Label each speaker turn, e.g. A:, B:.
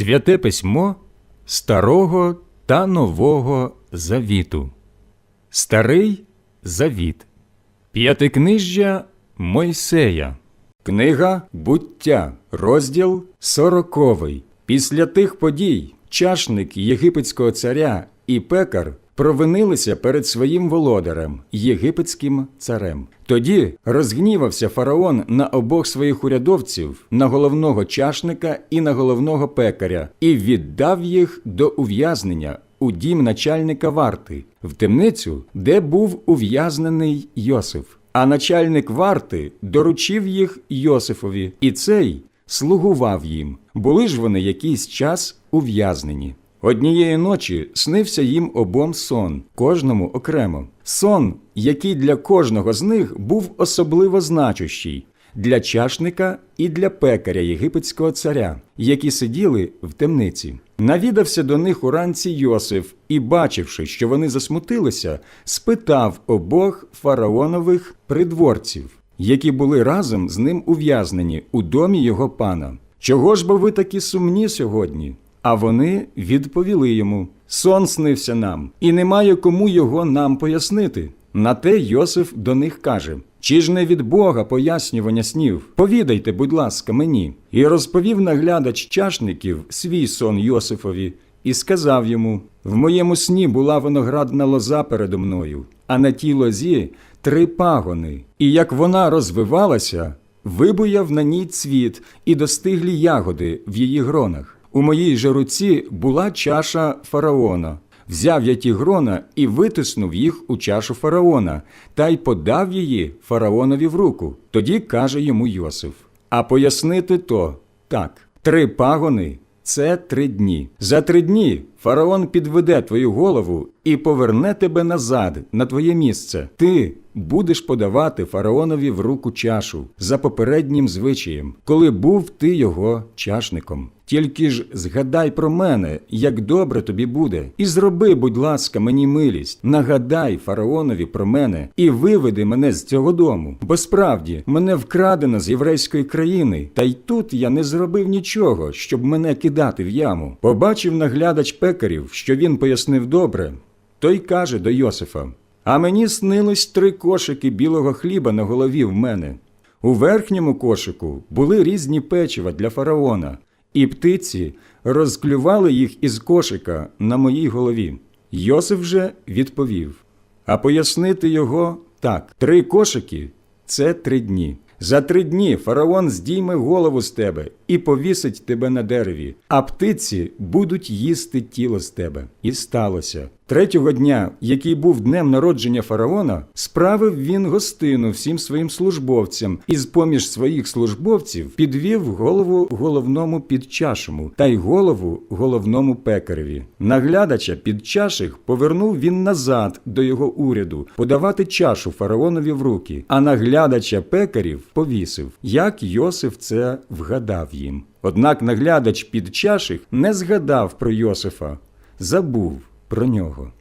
A: Святе письмо Старого та Нового Завіту. Старий Завіт. П'ятикнижжя Мойсея. Книга Буття, розділ сороковий. Після тих подій чашник єгипетського царя і пекар провинилися перед своїм володарем, єгипетським царем. Тоді розгнівався фараон на обох своїх урядовців, на головного чашника і на головного пекаря, і віддав їх до ув'язнення у дім начальника варти, в темницю, де був ув'язнений Йосиф. А начальник варти доручив їх Йосифові, і цей слугував їм. Були ж вони якийсь час ув'язнені. Однієї ночі снився їм обом сон, кожному окремо. Сон, який для кожного з них був особливо значущий для чашника і для пекаря єгипетського царя, які сиділи в темниці. Навідався до них уранці Йосиф і, бачивши, що вони засмутилися, спитав обох фараонових придворців, які були разом з ним ув'язнені у домі його пана. Чого ж бо ви такі сумні сьогодні? А вони відповіли йому: Сон снився нам, і немає кому його нам пояснити. На те Йосиф до них каже: Чи ж не від Бога пояснювання снів? Повідайте, будь ласка, мені. І розповів наглядач чашників свій сон Йосифові, і сказав йому: В моєму сні була виноградна лоза передо мною, а на тій лозі три пагони. І як вона розвивалася, вибуяв на ній цвіт і достиглі ягоди в її гронах. У моїй же руці була чаша фараона. Взяв я ті грона і витиснув їх у чашу фараона, та й подав її фараонові в руку. Тоді каже йому Йосиф: А пояснити то так: три пагони це три дні. За три дні фараон підведе твою голову і поверне тебе назад на твоє місце. Ти будеш подавати фараонові в руку чашу за попереднім звичаєм, коли був ти його чашником. Тільки ж згадай про мене, як добре тобі буде, і зроби, будь ласка, мені милість, нагадай фараонові про мене і виведи мене з цього дому. Бо справді мене вкрадено з єврейської країни, та й тут я не зробив нічого, щоб мене кидати в яму. Побачив наглядач пекарів, що він пояснив добре. Той каже до Йосифа: А мені снилось три кошики білого хліба на голові в мене. У верхньому кошику були різні печива для фараона, і птиці розклювали їх із кошика на моїй голові. Йосиф же відповів: А пояснити його так: три кошики це три дні. За три дні фараон здійме голову з тебе і повісить тебе на дереві, а птиці будуть їсти тіло з тебе. І сталося. Третього дня, який був днем народження фараона, справив він гостину всім своїм службовцям, і з поміж своїх службовців підвів голову головному підчашому та й голову головному пекареві. Наглядача підчаших повернув він назад до його уряду подавати чашу фараонові в руки, а наглядача пекарів повісив, як Йосиф це вгадав їм. Однак наглядач підчаших не згадав про Йосифа, забув про нього.